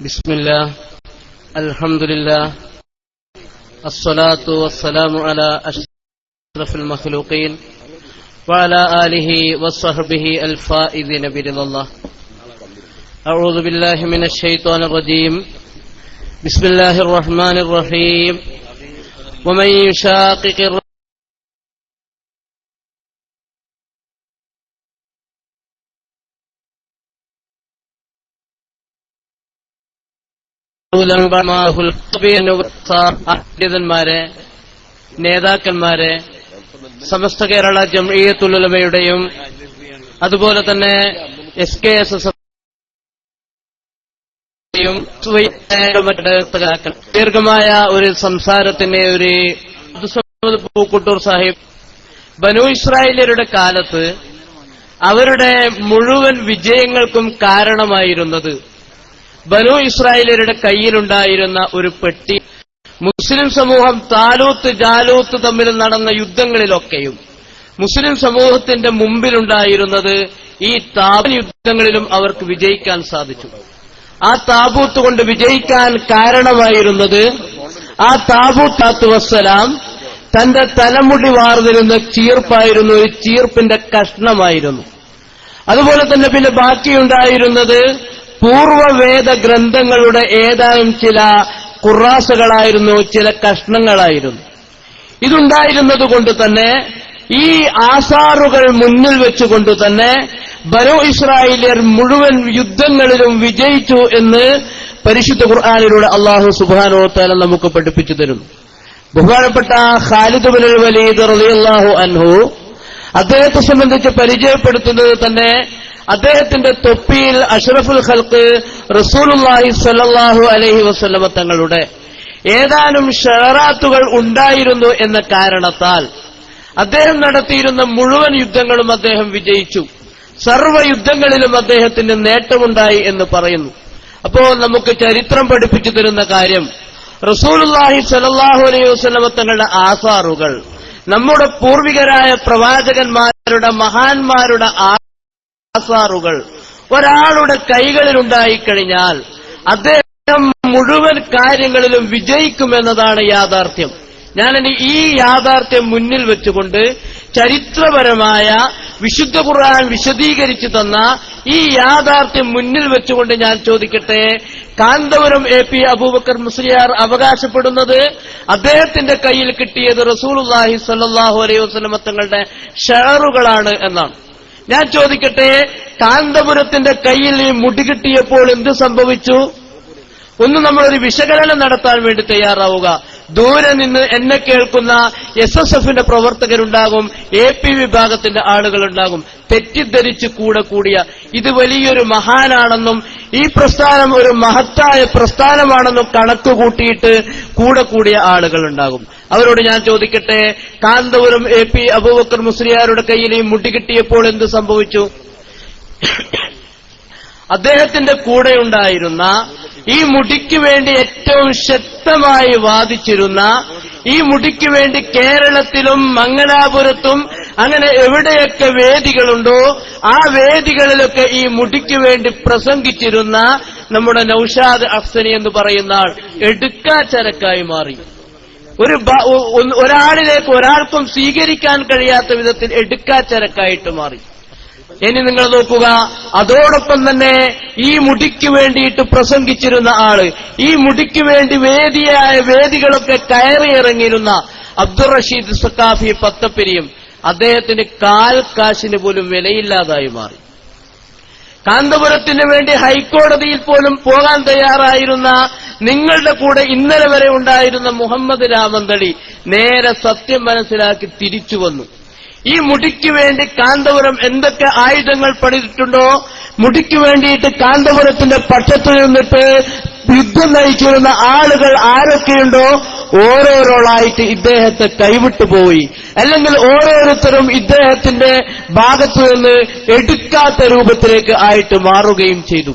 بسم الله. الحمد لله. الصلاة والسلام على أشرف المخلوقين وعلى آله وصحبه الفائزين برضا الله. أعوذ بالله من الشيطان الرجيم. بسم الله الرحمن الرحيم. ومن يشاقق പണ്ഡിതന്മാരെ നേതാക്കന്മാരെ സമസ്ത കേരള ജംഇയത്തുലമയുടെയും അതുപോലെ തന്നെ എസ് കെ എസ് എസ് ദീർഘമായ ഒരു സംസാരത്തിന് ഒരു പൂക്കുട്ടൂർ സാഹിബ് ബനു ഇസ്രായേലരുടെ കാലത്ത് അവരുടെ മുഴുവൻ വിജയങ്ങൾക്കും കാരണമായിരുന്നത് ബനു ഇസ്രായേലരുടെ കയ്യിലുണ്ടായിരുന്ന ഒരു പെട്ടി മുസ്ലിം സമൂഹം താലൂത്ത് ജാലൂത്ത് തമ്മിൽ നടന്ന യുദ്ധങ്ങളിലൊക്കെയും മുസ്ലിം സമൂഹത്തിന്റെ മുമ്പിലുണ്ടായിരുന്നത് ഈ താബ് യുദ്ധങ്ങളിലും അവർക്ക് വിജയിക്കാൻ സാധിച്ചു. ആ താബൂത്ത് കൊണ്ട് വിജയിക്കാൻ കാരണമായിരുന്നത് ആ താബൂത്താത്ത് വസ്സലാം തന്റെ തലമുടി വാർന്നിരുന്ന ചീർപ്പായിരുന്നു ഒരു ചീർപ്പിന്റെ കഷ്ണമായിരുന്നു. അതുപോലെ തന്നെ പിന്നെ ബാക്കിയുണ്ടായിരുന്നത് പൂർവവേദ ഗ്രന്ഥങ്ങളുടെ ഏതാനും ചില കുറാസുകളായിരുന്നു ചില കഷ്ണങ്ങളായിരുന്നു. ഇതുണ്ടായിരുന്നത് കൊണ്ട് തന്നെ ഈ ആസാറുകൾ മുന്നിൽ വെച്ചുകൊണ്ട് തന്നെ ബനോ ഇസ്രായേലിയർ മുഴുവൻ യുദ്ധങ്ങളിലും വിജയിച്ചു എന്ന് പരിശുദ്ധ ഖുർആാനിലൂടെ അള്ളാഹു സുബാനോ തല നമുക്ക് പഠിപ്പിച്ചു തരുന്നു ബഹുമാനപ്പെട്ട ഖാലിദ് ബിൻ വലീദ് റളിയല്ലാഹു അൻഹു അദ്ദേഹത്തെ സംബന്ധിച്ച് പരിചയപ്പെടുത്തുന്നത് തന്നെ അദ്ദേഹത്തിന്റെ തൊപ്പിയിൽ അഷ്റഫുൽ ഖൽക്ക് റസൂലുള്ളാഹി സല്ലാഹു അലഹി വസ്ലമ തങ്ങളുടെ ഏതാനും ഷെറാത്തുകൾ ഉണ്ടായിരുന്നു എന്ന കാരണത്താൽ അദ്ദേഹം നടത്തിയിരുന്ന മുഴുവൻ യുദ്ധങ്ങളും അദ്ദേഹം വിജയിച്ചു. സർവ യുദ്ധങ്ങളിലും അദ്ദേഹത്തിന് നേട്ടമുണ്ടായി എന്ന് പറയുന്നു. അപ്പോ നമുക്ക് ചരിത്രം പഠിപ്പിച്ചു തരുന്ന കാര്യം റസൂലുള്ളാഹി സ്വല്ലല്ലാഹു അലൈഹി വസല്ലമ തങ്ങളുടെ ആസാറുകൾ നമ്മുടെ പൂർവികരായ പ്രവാചകന്മാരുടെ മഹാന്മാരുടെ ആസാറുകൾ ഒരാളുടെ കൈകളിൽ കൈകളിലുണ്ടായിക്കഴിഞ്ഞാൽ അദ്ദേഹം മുഴുവൻ കാര്യങ്ങളിലും വിജയിക്കുമെന്നതാണ് യാഥാർത്ഥ്യം. ഞാനിനി ഈ യാഥാർത്ഥ്യം മുന്നിൽ വെച്ചുകൊണ്ട് ചരിത്രപരമായ വിശുദ്ധ ഖുർആൻ വിശദീകരിച്ചു തന്ന ഈ യാഥാർത്ഥ്യം മുന്നിൽ വെച്ചുകൊണ്ട് ഞാൻ ചോദിക്കട്ടെ കാന്തപുരം എ പി അബൂബക്കർ മുസ്ലിയാർ അവകാശപ്പെടുന്നത് അദ്ദേഹത്തിന്റെ കയ്യിൽ കിട്ടിയത് റസൂലുല്ലാഹി സല്ലാഹു അലൈഹി വസ്ലമത്തങ്ങളുടെ ഷെയറുകളാണ് എന്നാണ്. ഞാൻ ചോദിക്കട്ടെ കാന്തപുരത്തിന്റെ കയ്യിൽ ഈ മുടി കിട്ടിയപ്പോൾ എന്ത് സംഭവിച്ചു? ഒന്ന് നമ്മളൊരു വിശകലനം നടത്താൻ വേണ്ടി തയ്യാറാവുക. ദൂരെ നിന്ന് എന്നെ കേൾക്കുന്ന എസ് എസ് എഫിന്റെ പ്രവർത്തകരുണ്ടാകും എ പി വിഭാഗത്തിന്റെ ആളുകളുണ്ടാകും. തെറ്റിദ്ധരിച്ച് കൂടെ കൂടിയ ഇത് വലിയൊരു മഹാനാണെന്നും ഈ പ്രസ്ഥാനം ഒരു മഹത്തായ പ്രസ്ഥാനമാണെന്ന് കണക്ക് കൂട്ടിയിട്ട് കൂടെ കൂടിയ ആളുകൾ ഉണ്ടാകും അവരോട് ഞാൻ ചോദിക്കട്ടെ കാന്തപുരം എ പി അബൂബക്കർ മുസ്ലിയാരുടെ കയ്യിൽ ഈ മുടി കിട്ടിയപ്പോൾ എന്ത് സംഭവിച്ചു? അദ്ദേഹത്തിന്റെ കൂടെയുണ്ടായിരുന്ന ഈ മുടിക്ക് വേണ്ടി ഏറ്റവും ശക്തമായി വാദിച്ചിരുന്ന ഈ മുടിക്ക് വേണ്ടി കേരളത്തിലും മംഗലാപുരത്തും അങ്ങനെ എവിടെയൊക്കെ വേദികളുണ്ടോ ആ വേദികളിലൊക്കെ ഈ മുടിക്ക് വേണ്ടി പ്രസംഗിച്ചിരുന്ന നമ്മുടെ നൌഷാദ് അഫ്സനി എന്ന് പറയുന്ന ആൾ എടുക്കാച്ചരക്കായി മാറി. ഒരു ഒരാളിലേക്ക് ഒരാൾക്കും സ്വീകരിക്കാൻ കഴിയാത്ത വിധത്തിൽ എടുക്കാച്ചരക്കായിട്ട് മാറി. ഇനി നിങ്ങൾ നോക്കുക അതോടൊപ്പം തന്നെ ഈ മുടിക്ക് വേണ്ടിയിട്ട് പ്രസംഗിച്ചിരുന്ന ആൾ ഈ മുടിക്ക് വേണ്ടി വേദിയായ വേദികളൊക്കെ കയറിയിറങ്ങിയിരുന്ന അബ്ദുൾ റഷീദ് സക്കാഫി പത്തപ്പെരിയും അദ്ദേഹത്തിന് കാൽക്കാശിന് പോലും വിലയില്ലാതായി മാറി. കാന്തപുരത്തിന് വേണ്ടി ഹൈക്കോടതിയിൽ പോലും പോകാൻ തയ്യാറായിരുന്ന നിങ്ങളുടെ കൂടെ ഇന്നലെ വരെ ഉണ്ടായിരുന്ന മുഹമ്മദ് രാമന്തളി നേരെ സത്യം മനസ്സിലാക്കി തിരിച്ചു വന്നു. ഈ മുടിക്ക് വേണ്ടി കാന്തപുരം എന്തൊക്കെ ആയുധങ്ങൾ പണിതിട്ടുണ്ടോ? മുടിക്ക് വേണ്ടിയിട്ട് കാന്തപുരത്തിന്റെ പക്ഷത്തു നിന്നിട്ട് യുദ്ധം നയിച്ചിരുന്ന ആളുകൾ ആരൊക്കെയുണ്ടോ ഓരോരോളായിട്ട് ഇദ്ദേഹത്തെ കൈവിട്ടു പോയി. അല്ലെങ്കിൽ ഓരോരുത്തരും ഇദ്ദേഹത്തിന്റെ ഭാഗത്തു നിന്ന് എടുക്കാത്ത രൂപത്തിലേക്ക് ആയിട്ട് മാറുകയും ചെയ്തു.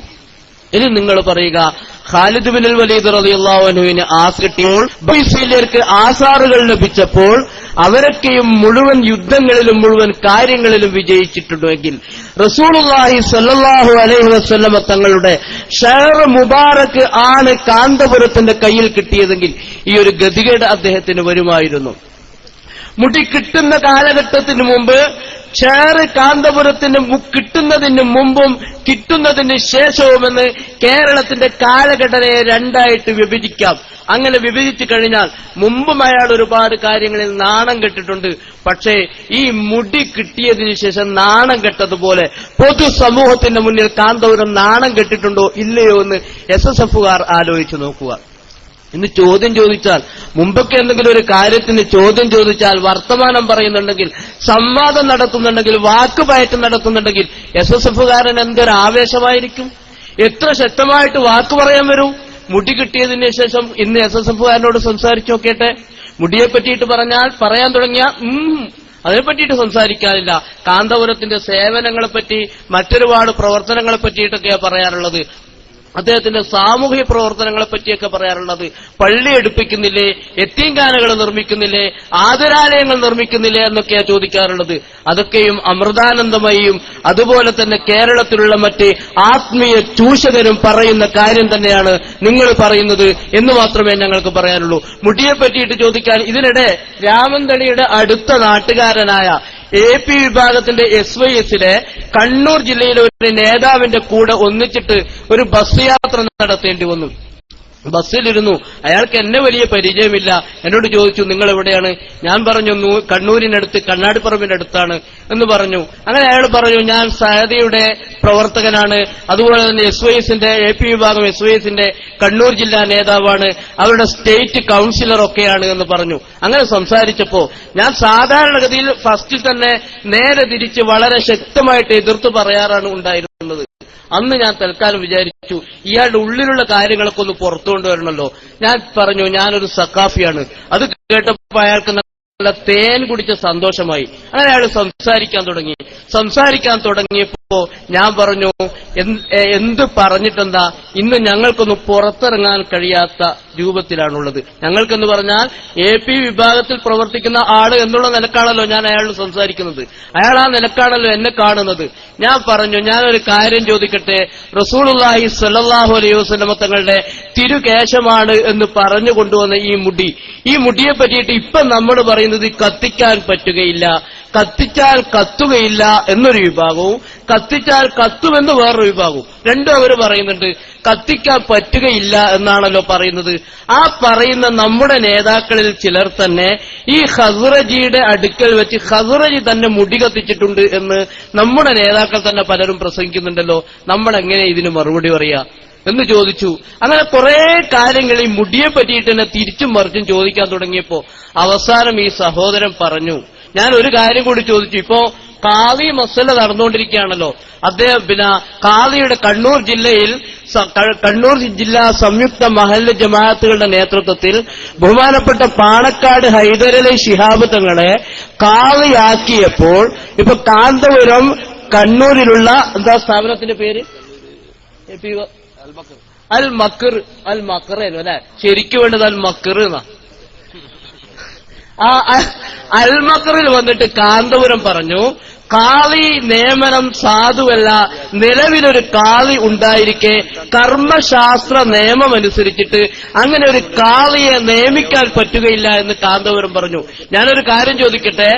ഇനി നിങ്ങൾ പറയുക ഖാലിദ് ബിൻ വലീദ് റളിയല്ലാഹുവിന് ആസ് കിട്ടിയപ്പോൾ ബൈസീലിയർക്ക് ആസാറുകൾ ലഭിച്ചപ്പോൾ അവരൊക്കെയും മുഴുവൻ യുദ്ധങ്ങളിലും മുഴുവൻ കാര്യങ്ങളിലും വിജയിച്ചിട്ടുണ്ടെങ്കിൽ റസൂലുള്ളാഹി സല്ലല്ലാഹു അലൈഹി വസല്ലമ തങ്ങളുടെ ഷെയർ മുബാറക് ആണ് കാന്തപുരത്തിന്റെ കയ്യിൽ കിട്ടിയതെങ്കിൽ ഈ ഒരു ഗതികേട് അദ്ദേഹത്തിന് വരുമായിരുന്നു. മുടി കിട്ടുന്ന കാലഘട്ടത്തിന് മുമ്പ് ചേറ് കാന്തപുരത്തിന് കിട്ടുന്നതിന് മുമ്പും കിട്ടുന്നതിന് ശേഷവുമെന്ന് കേരളത്തിന്റെ കാലഘടനയെ രണ്ടായിട്ട് വിഭജിക്കാം. അങ്ങനെ വിഭജിച്ചു കഴിഞ്ഞാൽ മുമ്പും അയാൾ ഒരുപാട് കാര്യങ്ങളിൽ നാണം കെട്ടിട്ടുണ്ട്. പക്ഷേ ഈ മുടി കിട്ടിയതിന് ശേഷം നാണം കെട്ടതുപോലെ പൊതുസമൂഹത്തിന്റെ മുന്നിൽ കാന്തപുരം നാണം കെട്ടിട്ടുണ്ടോ ഇല്ലയോ എന്ന് എസ് എസ് എഫുകാർ ആലോചിച്ചു നോക്കുക. ഇന്ന് ചോദ്യം ചോദിച്ചാൽ മുമ്പൊക്കെ എന്തെങ്കിലും ഒരു കാര്യത്തിന് ചോദ്യം ചോദിച്ചാൽ വർത്തമാനം പറയുന്നുണ്ടെങ്കിൽ സംവാദം നടത്തുന്നുണ്ടെങ്കിൽ വാക്കുപയറ്റം നടത്തുന്നുണ്ടെങ്കിൽ എസ് എസ് എഫുകാരൻ എന്തൊരു ആവേശമായിരിക്കും? എത്ര ശക്തമായിട്ട് വാക്ക് പറയാൻ വരും? മുടി കിട്ടിയതിന് ശേഷം ഇന്ന് എസ് എസ് എഫുകാരനോട് സംസാരിച്ചു നോക്കിയട്ടെ. മുടിയെ പറ്റിയിട്ട് പറഞ്ഞാൽ പറയാൻ തുടങ്ങിയ അതിനെ പറ്റിയിട്ട് സംസാരിക്കാനില്ല. കാന്തപുരത്തിന്റെ സേവനങ്ങളെപ്പറ്റി മറ്റൊരുപാട് പ്രവർത്തനങ്ങളെ പറ്റിയിട്ടൊക്കെയാണ് പറയാറുള്ളത്. അദ്ദേഹത്തിന്റെ സാമൂഹിക പ്രവർത്തനങ്ങളെ പറ്റിയൊക്കെ പറയാറുള്ളത് പള്ളി എടുപ്പിക്കുന്നില്ലേ എത്തീങ്കാനകൾ നിർമ്മിക്കുന്നില്ലേ ആദരാലയങ്ങൾ നിർമ്മിക്കുന്നില്ലേ എന്നൊക്കെയാ ചോദിക്കാറുള്ളത്. അതൊക്കെയും അമൃതാനന്ദമയും അതുപോലെ തന്നെ കേരളത്തിലുള്ള മറ്റ് ആത്മീയ ചൂഷകരും പറയുന്ന കാര്യം തന്നെയാണ് നിങ്ങൾ പറയുന്നത് എന്ന് മാത്രമേ ഞങ്ങൾക്ക് പറയാനുള്ളൂ. മുടിയെ പറ്റിയിട്ട് ചോദിക്കാൻ ഇതിനിടെ രാമന്തളിയുടെ അടുത്ത നാട്ടുകാരനായ എ പി വിഭാഗത്തിന്റെ എസ് വൈ എസിലെ കണ്ണൂർ ജില്ലയിലെ ഒരു നേതാവിന്റെ കൂടെ ഒന്നിച്ചിട്ട് ഒരു ബസ് യാത്ര നടത്തേണ്ടി വന്നു. ബസ്സിലിരുന്നു. അയാൾക്ക് എന്നെ വലിയ പരിചയമില്ല. എന്നോട് ചോദിച്ചു നിങ്ങൾ എവിടെയാണ് ഞാൻ പറഞ്ഞു "നൂ- കണ്ണൂരിനടുത്ത് കണ്ണാടിപ്പറമ്പിന്റെ അടുത്താണ്. എന്ന് പറഞ്ഞു. അങ്ങനെ അയാൾ പറഞ്ഞു ഞാൻ സഹദിയുടെ പ്രവർത്തകനാണ്. അതുപോലെ തന്നെ എസ് വൈ എസിന്റെ എ പി വിഭാഗം എസ് വൈ എസിന്റെ കണ്ണൂർ ജില്ലാ നേതാവാണ്. അവരുടെ സ്റ്റേറ്റ് കൌൺസിലർ ഒക്കെയാണ് എന്ന് പറഞ്ഞു. അങ്ങനെ സംസാരിച്ചപ്പോ ഞാൻ സാധാരണഗതിയിൽ ഫസ്റ്റിൽ തന്നെ നേരെ തിരിച്ച് വളരെ ശക്തമായിട്ട് എതിർത്ത് പറയാറാണ് ഉണ്ടായിരുന്നത്. അന്ന് ഞാൻ തൽക്കാലം വിചാരിച്ചു ഇയാളുടെ ഉള്ളിലുള്ള കാര്യങ്ങളൊക്കെ ഒന്ന് പുറത്തു കൊണ്ടുവരണമല്ലോ ഞാൻ പറഞ്ഞു ഞാനൊരു സക്കാഫിയാണ് അത് കേട്ടപ്പോ അയാൾക്ക് നല്ല തേൻ കുടിച്ച സന്തോഷമായി. അങ്ങനെ അയാൾ സംസാരിക്കാൻ തുടങ്ങി. സംസാരിക്കാൻ തുടങ്ങിയപ്പോ ഞാൻ പറഞ്ഞു "എന്ത്- പറഞ്ഞിട്ടെന്താ? ഇന്ന് ഞങ്ങൾക്കൊന്ന് പുറത്തിറങ്ങാൻ കഴിയാത്ത രൂപത്തിലാണുള്ളത്. ഞങ്ങൾക്കെന്ന് പറഞ്ഞാൽ എ പി വിഭാഗത്തിൽ പ്രവർത്തിക്കുന്ന ആൾ എന്നുള്ള നിലക്കാണല്ലോ ഞാൻ അയാളോട് സംസാരിക്കുന്നത്. അയാൾ ആ നിലക്കാണല്ലോ എന്നെ കാണുന്നത്. ഞാൻ പറഞ്ഞു ഞാനൊരു കാര്യം ചോദിക്കട്ടെ. റസൂലുള്ളാഹി സല്ലാഹു അലൈഹി വസ്ലമ തങ്ങളുടെ തിരുകേശമാണ് എന്ന് പറഞ്ഞു കൊണ്ടുവന്ന ഈ മുടി. ഈ മുടിയെ പറ്റിയിട്ട് ഇപ്പൊ നമ്മൾ പറയുന്നത് കത്തിക്കാൻ പറ്റുകയില്ല കത്തിച്ചാൽ കത്തുകയില്ല എന്നൊരു വിഭാഗവും കത്തിച്ചാൽ കത്തുമെന്ന് വേറൊരു വിഭാഗവും. രണ്ടും അവർ പറയുന്നുണ്ട് കത്തിക്കാൻ പറ്റുകയില്ല എന്നാണല്ലോ പറയുന്നത്. ആ പറയുന്ന നമ്മുടെ നേതാക്കളിൽ ചിലർ തന്നെ ഈ ഹസുറജിയുടെ അടുക്കൽ വെച്ച് ഹസുറജി തന്നെ മുടി കത്തിച്ചിട്ടുണ്ട് എന്ന് നമ്മുടെ നേതാക്കൾ തന്നെ പലരും പ്രസംഗിക്കുന്നുണ്ടല്ലോ. നമ്മൾ എങ്ങനെ ഇതിന് മറുപടി പറയാ? എന്ന് ചോദിച്ചു. അങ്ങനെ കുറെ കാര്യങ്ങൾ ഈ മുടിയെ പറ്റിയിട്ട് തന്നെ തിരിച്ചും മറിച്ചും ചോദിക്കാൻ തുടങ്ങിയപ്പോ അവസാനം ഈ സഹോദരൻ പറഞ്ഞു ഞാൻ ഒരു കാര്യം കൂടി ചോദിച്ചു. ഇപ്പോ കാവി മസല നടന്നുകൊണ്ടിരിക്കുകയാണല്ലോ. അദ്ദേഹം പിന്നെ കാവിയുടെ കണ്ണൂർ ജില്ലയിൽ കണ്ണൂർ ജില്ലാ സംയുക്ത മഹല്ല ജമാഅത്തുകളുടെ നേതൃത്വത്തിൽ ബഹുമാനപ്പെട്ട പാണക്കാട് ഹൈദരലി ശിഹാബ് തങ്ങളെ കാവിയാക്കിയപ്പോൾ ഇപ്പൊ കാന്തപുരം കണ്ണൂരിലുള്ള എന്താ സ്ഥാപനത്തിന്റെ പേര്? അൽ മക്കർ അൽ മക്കറേനു അല്ലെ? ശരിക്കും വേണ്ടത് അൽ മക്കർ എന്നാ. ആ അ- അൽ മക്കറിൽ വന്നിട്ട് കാന്തപുരം പറഞ്ഞു കാളി നിയമനം സാധുവല്ല നിലവിലൊരു കാളി ഉണ്ടായിരിക്കെ കർമ്മശാസ്ത്ര നിയമം അനുസരിച്ചിട്ട് അങ്ങനെ ഒരു കാളിയെ നിയമിക്കാൻ പറ്റുകയില്ല എന്ന് കാന്തപുരം പറഞ്ഞു. ഞാനൊരു കാര്യം ചോദിക്കട്ടെ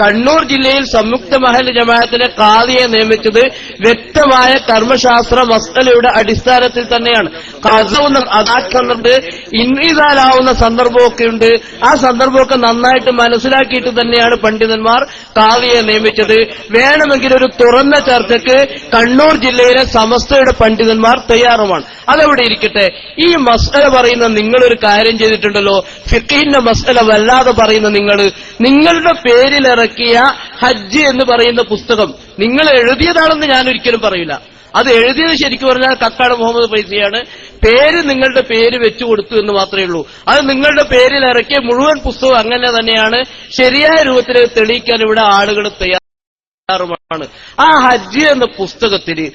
കണ്ണൂർ ജില്ലയിൽ സംയുക്ത മഹൽ ജമാഅത്തിലെ കാദിയെ നിയമിച്ചത് വ്യക്തമായ കർമ്മശാസ്ത്ര മസ്തലയുടെ അടിസ്ഥാനത്തിൽ തന്നെയാണ്. കഥാവുന്ന അതാക്കുന്നുണ്ട് ഇന്നിതാലാവുന്ന സന്ദർഭമൊക്കെ ഉണ്ട്. ആ സന്ദർഭമൊക്കെ നന്നായിട്ട് മനസ്സിലാക്കിയിട്ട് തന്നെയാണ് പണ്ഡിതന്മാർ കാദിയെ നിയമിച്ചത്. വേണമെങ്കിൽ ഒരു തുറന്ന ചർച്ചയ്ക്ക് കണ്ണൂർ ജില്ലയിലെ സമസ്തയുടെ പണ്ഡിതന്മാർ തയ്യാറുമാണ്. അതെവിടെ ഇരിക്കട്ടെ? ഈ മസ്അല പറയുന്ന നിങ്ങളൊരു കാര്യം ചെയ്തിട്ടുണ്ടല്ലോ. ഫിഖീന്റെ മസ്അല വല്ലാതെ പറയുന്ന നിങ്ങൾ. നിങ്ങളുടെ പേരിലിറക്കിയ ഹജ്ജ് എന്ന് പറയുന്ന പുസ്തകം. നിങ്ങൾ എഴുതിയതാണെന്ന് ഞാൻ ഒരിക്കലും പറയില്ല. അത് എഴുതിയത് ശരിക്കും പറഞ്ഞാൽ കക്കാട് മുഹമ്മദ് പൈസയാണ് പേര് നിങ്ങളുടെ പേര് വെച്ചു കൊടുത്തു എന്ന് മാത്രമേ ഉള്ളൂ. അത് നിങ്ങളുടെ പേരിൽ ഇറക്കിയ മുഴുവൻ പുസ്തകം അങ്ങനെ തന്നെയാണ്. ശരിയായ രൂപത്തിൽ തെളിയിക്കാൻ ഇവിടെ ആളുകൾ തയ്യാറുമാണ്. ആ ഹജ്ജ് എന്ന പുസ്തകത്തിൽ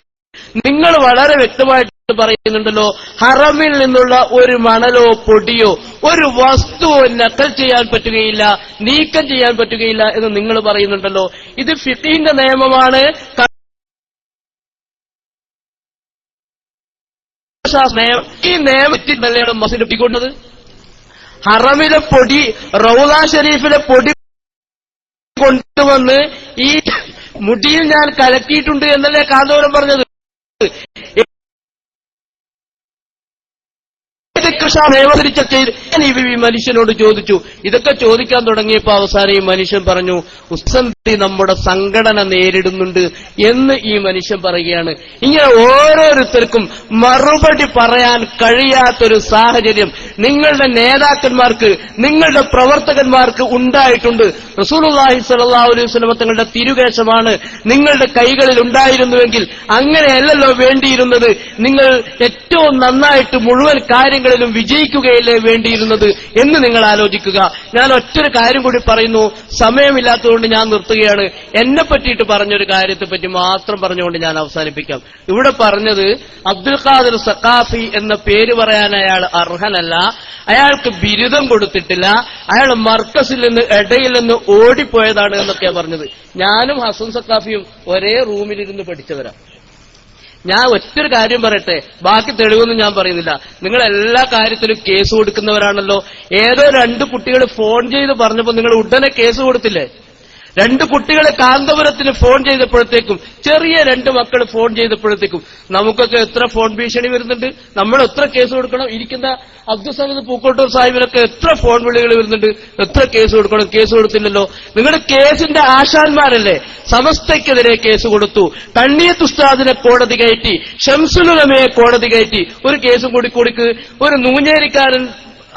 നിങ്ങൾ വളരെ വ്യക്തമായിട്ട് പറയുന്നുണ്ടല്ലോ. ഹറമിൽ നിന്നുള്ള ഒരു മണലോ പൊടിയോ ഒരു വസ്തുവോ നക്കൽ ചെയ്യാൻ പറ്റുകയില്ല നീക്കം ചെയ്യാൻ പറ്റുകയില്ല എന്ന് നിങ്ങൾ പറയുന്നുണ്ടല്ലോ. ഇത് ഫിഖീന്റെ നിയമമാണ്. ഈ നിയമത്തിനല്ലാണ് മസിൽ ഒട്ടിക്കൊണ്ടത് ഹറമിലെ പൊടി റൗദ ഷെരീഫിലെ പൊടി കൊണ്ടുവന്ന് ഈ മുടിയിൽ ഞാൻ കലക്കിയിട്ടുണ്ട് എന്നല്ലേ കാന്തപുരം പറഞ്ഞത്? ഏത് കൃഷ ചെയ്ത് ഞാൻ ഈ മനുഷ്യനോട് ചോദിച്ചു. ഇതൊക്കെ ചോദിക്കാൻ തുടങ്ങിയപ്പോ അവസാനം ഈ മനുഷ്യൻ പറഞ്ഞു ഉസ്സന്തി നമ്മുടെ സംഘടന നേരിടുന്നുണ്ട് എന്ന് ഈ മനുഷ്യൻ പറയുകയാണ്. ഇങ്ങനെ ഓരോരുത്തർക്കും മറുപടി പറയാൻ കഴിയാത്തൊരു സാഹചര്യം നിങ്ങളുടെ നേതാക്കന്മാർക്ക് നിങ്ങളുടെ പ്രവർത്തകന്മാർക്ക് ഉണ്ടായിട്ടുണ്ട്. റസൂലുള്ളാഹി സ്വല്ലല്ലാഹു അലൈഹി സ്വലമ തങ്ങളുടെ തിരുകേശമാണ് നിങ്ങളുടെ കൈകളിൽ ഉണ്ടായിരുന്നുവെങ്കിൽ അങ്ങനെയല്ലല്ലോ വേണ്ടിയിരുന്നത്. നിങ്ങൾ ഏറ്റവും നന്നായിട്ട് മുഴുവൻ കാര്യങ്ങളിലും വിജയിക്കുകയല്ലേ വേണ്ടിയിരുന്നത് എന്ന് നിങ്ങൾ ആലോചിക്കുക. ഞാൻ ഒറ്റൊരു കാര്യം കൂടി പറയുന്നു. സമയമില്ലാത്തതുകൊണ്ട് ഞാൻ നിർത്തുകയാണ്. എന്നെ പറ്റിയിട്ട് പറഞ്ഞൊരു കാര്യത്തെ പറ്റി മാത്രം പറഞ്ഞുകൊണ്ട് ഞാൻ അവസാനിപ്പിക്കാം. ഇവിടെ പറഞ്ഞത് അബ്ദുൽ ഖാദിർ സഖാഫി എന്ന പേര് പറയാൻ അയാൾ അർഹനല്ല. അയാൾക്ക് ബിരുദം കൊടുത്തിട്ടില്ല. അയാൾ മർക്കസിൽ നിന്ന് ഇടയിൽ നിന്ന് ഓടിപ്പോയതാണ് എന്നൊക്കെയാണ് പറഞ്ഞത്. ഞാനും ഹസൻ സഖാഫിയും ഒരേ റൂമിലിരുന്ന് പഠിച്ചവരാ. ഞാൻ ഒറ്റൊരു കാര്യം പറയട്ടെ. ബാക്കി തെളിവൊന്നും ഞാൻ പറയുന്നില്ല. നിങ്ങൾ എല്ലാ കാര്യത്തിലും കേസ് കൊടുക്കുന്നവരാണല്ലോ. ഏതോ രണ്ട് കുട്ടികൾ ഫോൺ ചെയ്ത് പറഞ്ഞപ്പോൾ നിങ്ങൾ ഉടനെ കേസ് കൊടുത്തില്ലേ? രണ്ട് കുട്ടികളെ കാന്തപുരത്തിന് ഫോൺ ചെയ്തപ്പോഴത്തേക്കും ചെറിയ രണ്ട് മക്കൾ ഫോൺ ചെയ്തപ്പോഴത്തേക്കും നമുക്കൊക്കെ എത്ര ഫോൺ ഭീഷണി വരുന്നുണ്ട്? നമ്മൾ എത്ര കേസ് കൊടുക്കണം? ഇരിക്കുന്ന അബ്ദുസമീദ് പൂക്കോട്ടൂർ സാഹിബിനൊക്കെ എത്ര ഫോൺ വിളികൾ വരുന്നുണ്ട്? എത്ര കേസ് കൊടുക്കണം? കേസ് കൊടുത്തില്ലല്ലോ. നിങ്ങൾ കേസിന്റെ ആശാന്മാരല്ലേ? സമസ്തയ്ക്കെതിരെ കേസ് കൊടുത്തു. കണ്ണിയത്ത് ഉസ്താദിനെ കോടതി കയറ്റി ഷംസുലുലമയെ കോടതി കയറ്റി ഒരു കേസും കൂടി കൊടുക്ക്. ഒരു നൂഞ്ഞേരിക്കാരൻ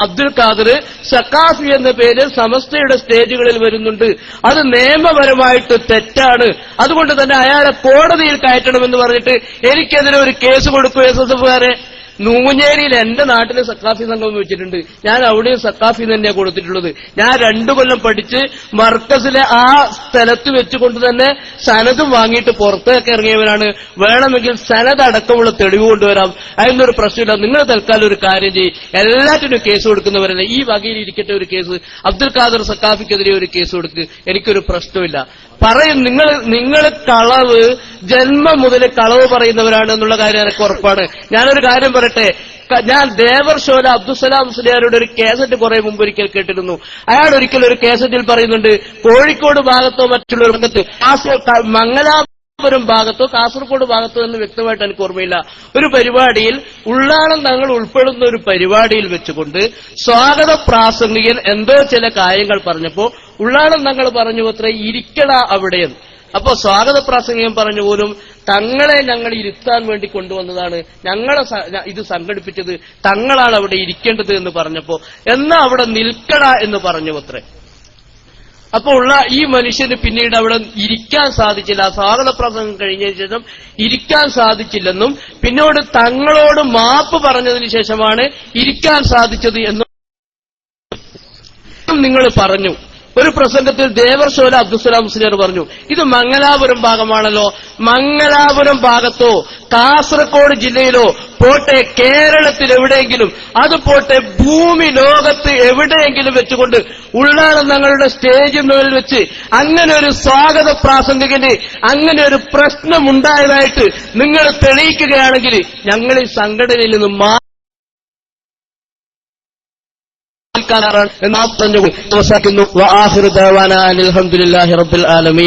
അബ്ദുൽ ഖാദർ സക്കാഫി എന്ന പേര് സമസ്തയുടെ സ്റ്റേജുകളിൽ വരുന്നുണ്ട്. അത് നിയമപരമായിട്ട് തെറ്റാണ്. അതുകൊണ്ട് തന്നെ അയാളെ കോടതിയിൽ കയറ്റണമെന്ന് പറഞ്ഞിട്ട് എനിക്കെതിരെ ഒരു കേസ് കൊടുക്കൂ എസ് എസ് എഫുകാരെ നൂഞ്ഞേരിയിൽ എന്റെ നാട്ടിൽ സക്കാഫി സംഘം വെച്ചിട്ടുണ്ട്. ഞാൻ അവിടെയും സക്കാഫി തന്നെയാണ് കൊടുത്തിട്ടുള്ളത്. ഞാൻ രണ്ടു കൊല്ലം പഠിച്ച് മർക്കസിലെ ആ സ്ഥലത്ത് വെച്ചുകൊണ്ട് തന്നെ സനതും വാങ്ങിയിട്ട് പുറത്തേക്ക് ഇറങ്ങിയവരാണ്. വേണമെങ്കിൽ സനത് അടക്കമുള്ള തെളിവ് കൊണ്ടുവരാം. അതിനൊരു പ്രശ്നമില്ല. നിങ്ങൾ തൽക്കാലം ഒരു കാര്യം ചെയ്യും. എല്ലാറ്റിനും കേസ് കൊടുക്കുന്നവരല്ല? ഈ വകയിൽ ഇരിക്കട്ടെ ഒരു കേസ്. അബ്ദുൽ ഖാദർ സക്കാഫിക്കെതിരെ ഒരു കേസ് കൊടുക്ക്. എനിക്കൊരു പ്രശ്നമില്ല. പറയും നിങ്ങൾ നിങ്ങൾ കളവ് ജന്മം മുതൽ കളവ് പറയുന്നവരാണ് എന്നുള്ള കാര്യം എനിക്ക് ഉറപ്പാണ്. ഞാനൊരു കാര്യം പറയട്ടെ ഞാൻ ദേവർ ഷോല അബ്ദുസലാം മുസ്ലിയാരുടെ ഒരു കേസറ്റ് കുറെ മുമ്പ് ഒരിക്കൽ കേട്ടിരുന്നു. അയാൾ ഒരിക്കൽ ഒരു കേസറ്റിൽ പറയുന്നുണ്ട് കോഴിക്കോട് ഭാഗത്തോ മറ്റുള്ള മംഗലാ മംഗലാപുരം ഭാഗത്തോ കാസർഗോഡ് ഭാഗത്തോ എന്ന് വ്യക്തമായിട്ട് എനിക്ക് ഓർമ്മയില്ല. ഒരു പരിപാടിയിൽ ഉള്ളാളം തങ്ങൾ ഉൾപ്പെടുന്ന ഒരു പരിപാടിയിൽ വെച്ചുകൊണ്ട് സ്വാഗത പ്രാസംഗികൻ എന്തോ ചില കാര്യങ്ങൾ പറഞ്ഞപ്പോ ഉള്ളാളം തങ്ങൾ പറഞ്ഞു അത്ര ഇരിക്കട അവിടെയെന്ന് അപ്പോ സ്വാഗത പ്രാസംഗികൻ പറഞ്ഞു പോലും തങ്ങളെ ഞങ്ങൾ ഇരുത്താൻ വേണ്ടി കൊണ്ടുവന്നതാണ്. ഞങ്ങളെ ഇത് സംഘടിപ്പിച്ചത് തങ്ങളാണ് അവിടെ ഇരിക്കേണ്ടത് എന്ന് പറഞ്ഞപ്പോ എന്നാ അവിടെ നിൽക്കട എന്ന് പറഞ്ഞു അത്രേ. അപ്പൊ ഉള്ള ഈ മനുഷ്യന് പിന്നീട് അവിടെ ഇരിക്കാൻ സാധിച്ചില്ല. സാധന പ്രസംഗം കഴിഞ്ഞതിന് ശേഷം ഇരിക്കാൻ സാധിച്ചില്ലെന്നും പിന്നോട് തങ്ങളോട് മാപ്പ് പറഞ്ഞതിന് ശേഷമാണ് ഇരിക്കാൻ സാധിച്ചത് എന്നും നിങ്ങൾ പറഞ്ഞു. ഒരു പ്രസംഗത്തിൽ ദേവർശോല അബ്ദുസ്സലാം മുസ്ലിയർ പറഞ്ഞു ഇത് മംഗലാപുരം ഭാഗമാണല്ലോ. മംഗലാപുരം ഭാഗത്തോ കാസർഗോഡ് ജില്ലയിലോ പോട്ടെ കേരളത്തിൽ എവിടെയെങ്കിലും അത് പോട്ടെ ഭൂമി ലോകത്ത് എവിടെയെങ്കിലും വെച്ചുകൊണ്ട് ഉള്ളാളം തങ്ങളുടെ സ്റ്റേജിൽ മുകളിൽ വെച്ച് അങ്ങനെ ഒരു സ്വാഗത പ്രാസംഗികന് അങ്ങനെ ഒരു പ്രശ്നമുണ്ടായതായിട്ട് നിങ്ങൾ തെളിയിക്കുകയാണെങ്കിൽ ഞങ്ങൾ ഈ സംഘടനയിൽ നിന്ന് മാ എന്ന് മാത്രം അവസാനിക്കുന്നു വആഖിറു ദഅവാന അനിൽ ഹംദുലില്ലാഹി റബ്ബിൽ ആലമീൻ